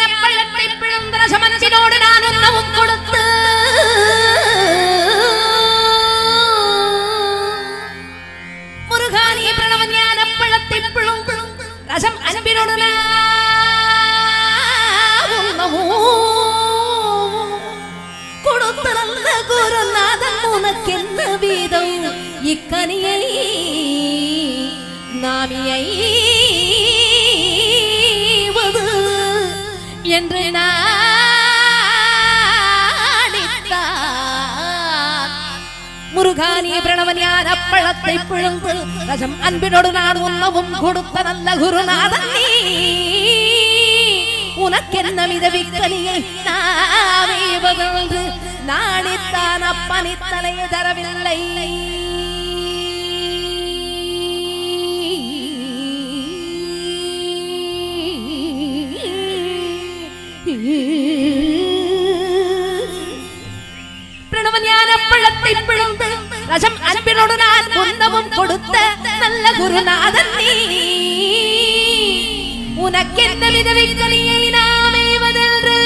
ஞான பழத்தை பிழந்த சமன்பினோடு நான் உண்ணவும் கொடுத்து முருகானி பிரணவ ஞான பழத்தை பிழுந்து ரசம் அன்பினோடு நான் என்று நாடித்தான். முருகானி பிரணவன் யார் அப்பழத்தை பிழுந்து ரசம் அன்பினோடு நான் உண்ணவும் கொடுத்த நல்ல குருநாதன் நீ. உனக்கென்ன மிதவிக்கலியை நாவே பகழ்ந்து நாடித்தான். அப்பனி தலையை தரவில்லை. ரசம் அன்பினோடு நான் உண்ணவும் கொடுத்த நல்ல குருநாதன் நீ. உனக்கெந்த விதவிக்கலியை நாமேவதென்று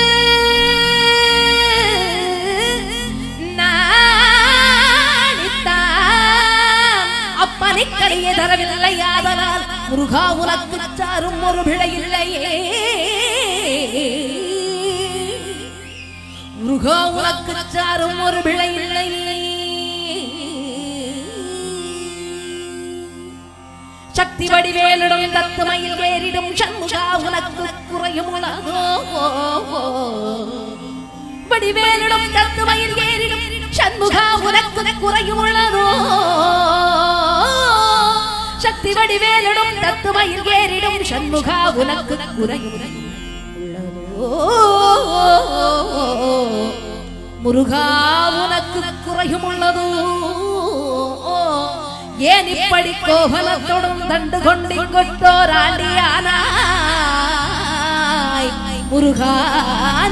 நாடித்தான். அப்பனை கலையை தரவில்லை ஆதலால் முருகா உனக்கு சாரும் ஒரு பிழை இல்லையே. முருகா உனக்கு சாரும் ஒரு பிழை இல்லை ചത്തിവടി വേലിടും തത്തുമയിൽ വേരിടും ഷൺമുഷാവുനക്ക് കുറയുമുള്ളതോ വടിവേലിടും തത്തുമയിൽ വേരിടും ഷൺമുഖാവുനക്ക് കുറയുമുള്ളതോ ശക്തി വടിവേലിടും തത്തുമയിൽ വേരിടും ഷൺമുഖാവുനക്ക് കുറയുമുള്ളതോ മുരുകാവുനക്ക് കുറയുമുള്ളതോ. ஏன் இப்படி கோபலத்தோடும் தண்டு கொண்டிங்கொட்டோர் ஆண்டியானாய் முருகா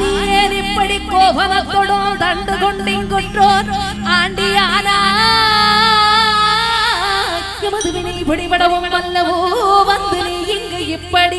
நீ ஏன் இப்படி கோபலத்தோடும் தண்டு கொண்டு கொண்டிங்கொட்டோர் ஆண்டியானாய்? எமது வினை பிடிபடவும் அல்லவோ? வந்து நீ இங்கு இப்படி